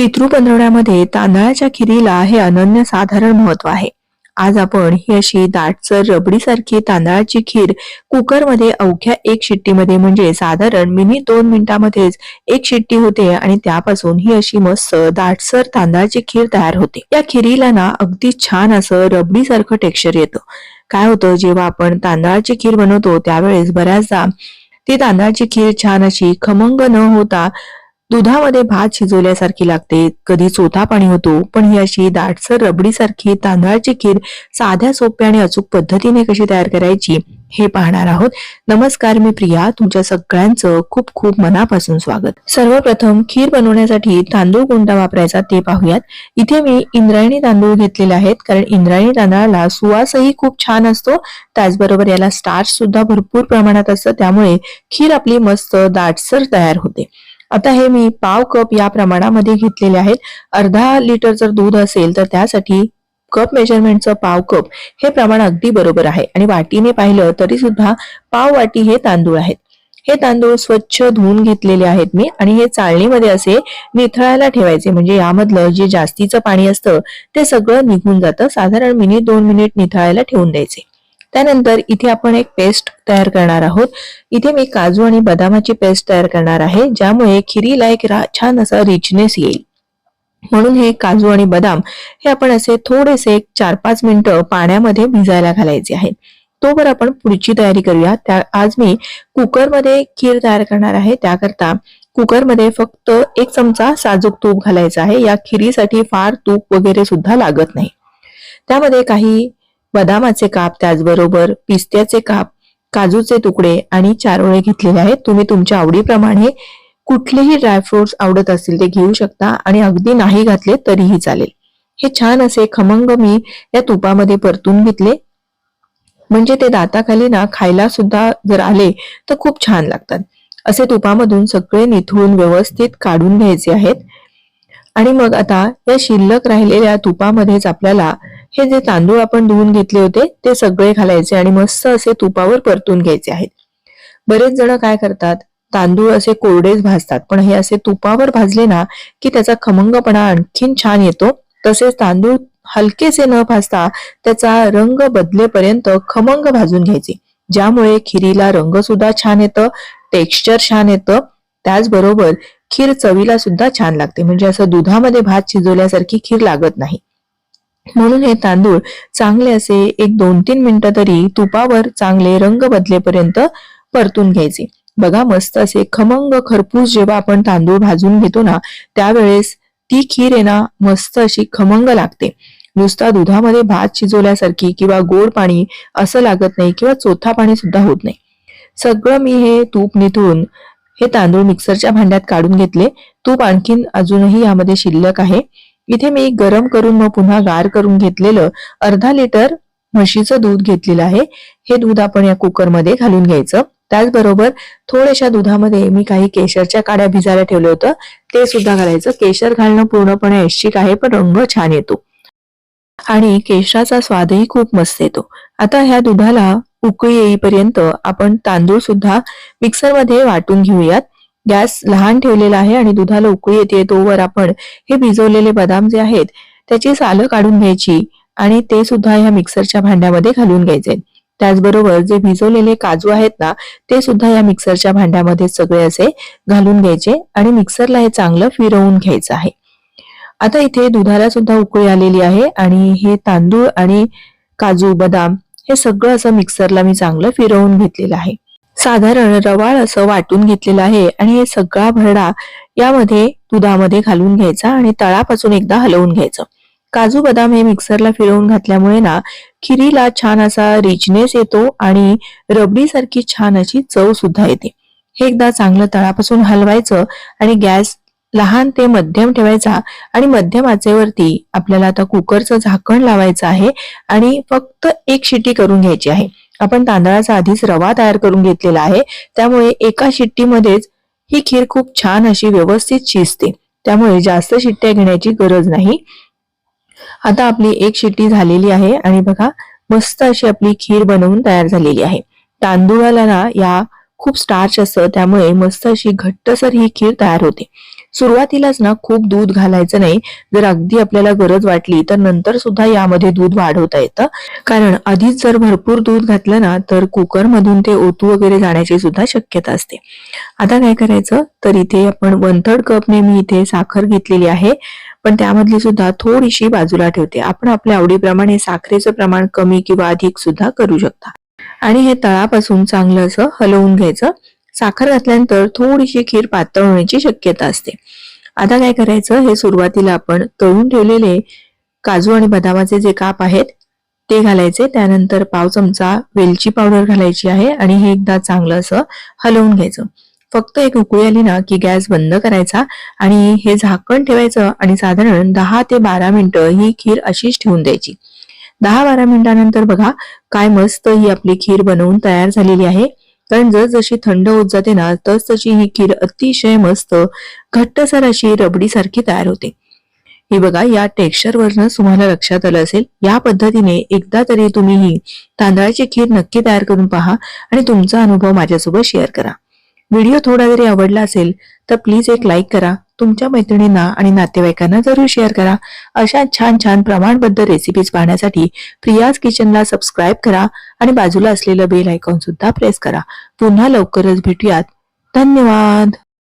पितृ पंधरवड्यामध्ये तांदळाच्या खिरीला हे अनन्य साधारण महत्त्व आहे. आज आपण ही अशी दाटसर रबडीसारखी तांदळाची खीर कुकरमध्ये अवघ्या एक शिट्टीमध्ये म्हणजे साधारण मिनी दोन मिनिटांमध्येच एक शिट्टी होते आणि त्यापासून ही अशी मस्त दाटसर तांदळाची खीर तयार होते. या खिरीला ना अगदी छान असं रबडीसारखं टेक्स्चर येतं. काय होतं जेव्हा आपण तांदळाची खीर बनवतो त्यावेळेस बऱ्याचदा ती तांदळाची खीर छान अशी खमंग न होता दुधामध्ये भात शिजवल्यासारखी लागते. कधी चोथा पाणी होतो पण ही अशी दाटसर रबडीसारखी तांदळाची खीर साध्या सोप्या आणि अचूक पद्धतीने कशी तयार करायची हे पाहणार आहोत. नमस्कार मी प्रिया. तुमच्या सगळ्यांचं खूप खूप मनापासून स्वागत. सर्वप्रथम खीर बनवण्यासाठी तांदूळ कोणता वापरायचा ते पाहूयात. इथे मी इंद्रायणी तांदूळ घेतलेले आहेत कारण इंद्रायणी तांदळाला सुवासही खूप छान असतो. त्याचबरोबर याला स्टार्च सुद्धा भरपूर प्रमाणात असतं. त्यामुळे खीर आपली मस्त दाटसर तयार होते. आता हे मी पाव कप या प्रमाणामध्ये घेतलेले आहेत. अर्धा लिटर जर दूध असेल तर त्यासाठी कप मेजरमेंटचं पाव कप हे प्रमाण अगदी बरोबर आहे. आणि वाटीने पाहिलं तरी सुद्धा पाव वाटी हे तांदूळ आहेत. हे तांदूळ स्वच्छ धुवून घेतलेले आहेत मी आणि हे चाळणीमध्ये असे निथळायला ठेवायचे. म्हणजे यामधलं जे जास्तीचं पाणी असतं ते सगळं निघून जातं. साधारण मिनिट दोन मिनिट निथळायला ठेवून द्यायचे. त्यानंतर इथे आपण एक पेस्ट तयार करणार आहोत. इथे मी काजू आणि बदामाची पेस्ट तयार करणार आहे ज्यामुळे खिरीला एक छान असा रिचनेस येईल. म्हणून हे काजू आणि बदाम हे आपण असे थोडेसे एक चार पाच मिनिटं पाण्यामध्ये भिजायला घालायचे आहेत तोवर आपण पुढची तयारी करूया. त्या आज मी कुकरमध्ये खीर तयार करणार आहे. त्याकरता कुकरमध्ये फक्त एक चमचा साजूक तूप घालायचा आहे. या खिरीसाठी फार तूप वगैरे सुद्धा लागत नाही. त्यामध्ये काही बदामाचे काप त्याचबरोबर पिस्त्याचे काप काजूचे तुकडे आणि चारोळे घेतलेले आहेत. तुम्ही तुमच्या आवडीप्रमाणे कुठलेही ड्रायफ्रुट्स आवडत असतील ते घेऊ शकता आणि अगदी नाही घातले तरीही चालेल. हे छान असे खमंग मी या तुपामध्ये परतून घेतले. म्हणजे ते दाताखाली ना खायला सुद्धा जर आले तर खूप छान लागतात. असे तुपामधून सगळे निथळून व्यवस्थित काढून घ्यायचे आहेत. आणि मग आता या शिल्लक राहिलेल्या तुपामध्येच आपल्याला हे जे तांदूळ आपण धुवून घेतले होते ते सगळे घालायचे आणि मस्त असे तुपावर परतून घ्यायचे आहेत. बरेच जण काय करतात तांदूळ असे कोरडेच भाजतात पण हे असे तुपावर भाजले ना की त्याचा खमंगपणा आणखीन छान येतो. तसेच तांदूळ हलकेसे न भाजता त्याचा रंग बदलेपर्यंत खमंग भाजून घ्यायचे. ज्यामुळे खिरीला रंग सुद्धा छान येतं टेक्स्चर छान येतं. त्याचबरोबर खीर चवीला सुद्धा छान लागते. म्हणजे असं दुधामध्ये भात शिजवल्यासारखी खीर लागत नाही. म्हणून हे तांदूळ चांगले असे एक दोन तीन मिनिटं तरी तुपावर चांगले रंग बदलेपर्यंत परतून घ्यायचे. बघा मस्त असे खमंग खरपूस जेव्हा आपण तांदूळ भाजून घेतो ना त्यावेळेस ती खीर आहे ना मस्त अशी खमंग लागते. नुसता दुधामध्ये भात शिजवल्यासारखी किंवा गोड पाणी असं लागत नाही किंवा चोथा पाणी सुद्धा होत नाही. सगळं मी हे तूप निथळून हे तांदूळ मिक्सरच्या भांड्यात काढून घेतले. तूप आणखीन अजूनही यामध्ये शिल्लक आहे. इथे मी गरम करून मग पुन्हा गार करून घेतलेलं अर्धा लिटर म्हशीचं दूध घेतलेलं आहे. हे दूध आपण या कुकरमध्ये घालून घ्यायचं. त्याचबरोबर थोड्याशा दुधामध्ये मी काही केशरच्या काड्या भिजायला ठेवलं होतं ते सुद्धा घालायचं. केशर घालणं पूर्णपणे ऐच्छिक आहे पण रंग छान येतो. आणि केशराचा स्वादही खूप मस्त येतो. आता ह्या दुधाला उकळी येईपर्यंत आपण तांदूळ सुद्धा मिक्सरमध्ये वाटून घेऊयात. गॅस लहान ठेवलेला आहे आणि दुधाला उकळी येते तोवर आपण हे भिजवलेले बदाम जे आहेत त्याची सालं काढून घ्यायची आणि ते सुद्धा ह्या मिक्सरच्या भांड्यामध्ये घालून घ्यायचे. त्याचबरोबर जे भिजवलेले काजू आहेत ना ते सुद्धा या मिक्सरच्या भांड्यामध्ये सगळे असे घालून घ्यायचे आणि मिक्सरला हे चांगलं फिरवून घ्यायचं आहे. आता इथे दुधाला सुद्धा उकळी आलेली आहे आणि हे तांदूळ आणि काजू बदाम हे सगळं असं मिक्सरला मी चांगलं फिरवून घेतलेलं आहे. साधारण रवाळ असं वाटून घेतलेलं आहे आणि हे सगळा भरडा यामध्ये दुधामध्ये घालून घ्यायचा आणि तळापासून एकदा हलवून घ्यायचं. काजू बदाम हे मिक्सरला फिरवून घातल्यामुळे ना खिरीला छान असा रिचनेस येतो आणि रबडी सारखी छान अशी चव सुद्धा येते. हे एकदा चांगलं तळापासून हलवायचं आणि गॅस लहान ते मध्यम ठेवायचा आणि मध्यम आचेवरती आपल्याला आता कुकरचं झाकण लावायचं आहे आणि फक्त एक शिटी करून घ्यायची आहे. आपण तांदळाचा आधीच रवा तयार करून घेतलेला आहे. त्यामुळे एका शिट्टीमध्येच ही खीर खूप छान अशी व्यवस्थित शिजते. त्यामुळे जास्त शिट्ट्या घेण्याची गरज नाही. आता आपली एक शिट्टी झालेली आहे आणि बघा मस्त अशी आपली खीर बनवून तयार झालेली आहे. तांदूळाला ना या खूप स्टार्च असतं त्यामुळे मस्त अशी घट्टसर ही खीर तयार होते. सुरुवातीलाच ना खूप दूध घालायचं नाही. जर अगदी आपल्याला गरज वाटली तर नंतर सुद्धा यामध्ये दूध वाढवता येतं. कारण आधीच जर भरपूर दूध घातलं ना तर कुकर मधून ते ओतू वगैरे जाण्याची सुद्धा शक्यता असते. आता काय करायचं? तर इथे आपण वन थर्ड कपने मी इथे साखर घेतलेली आहे. पण त्यामधली सुद्धा थोडीशी बाजूला ठेवते. आपण आपल्या आवडीप्रमाणे साखरेचं प्रमाण कमी किंवा अधिक सुद्धा करू शकता. आणि हे तळापासून चांगलं असं हलवून घ्यायचं. साखर घातल्यानंतर थोडीशी खीर पातळ होण्याची शक्यता असते. आता काय करायचं? हे सुरुवातीला आपण तळून ठेवलेले काजू आणि बदामाचे जे काप आहेत ते घालायचे. त्यानंतर पाव चमचा वेलची पावडर घालायची आहे आणि हे एकदा चांगलं असं हलवून घ्यायचं. फक्त एक उकळी आली ना की गॅस बंद करायचा आणि हे झाकण ठेवायचं आणि साधारण दहा ते बारा मिनिटं ही खीर अशीच ठेवून द्यायची. दहा बारा मिनिटानंतर बघा काय मस्त ही आपली खीर बनवून तयार झालेली आहे. कारण जसजशी थंड होत जाते ना तस तशी ही खीर अतिशय मस्त घट्टसर अशी रबडी सारखी तयार होते. हे बघा या टेक्स्चर वरनं तुम्हाला लक्षात आलं असेल. या पद्धतीने एकदा तरी तुम्ही ही तांदळाची खीर नक्की तयार करून पहा आणि तुमचा अनुभव माझ्यासोबत शेअर करा. व्हिडिओ थोडा जरी आवडला असेल तर प्लीज एक लाईक करा. तुमच्या मैत्रिणींना आणि नातेवाईकांना जरूर शेअर करा. अशा छान छान प्रमाणबद्ध रेसिपीज पाहण्यासाठी प्रियाज किचनला सबस्क्राईब करा आणि बाजूला असलेलं बेल आयकॉन सुद्धा प्रेस करा. पुन्हा लवकरच भेटूयात. धन्यवाद!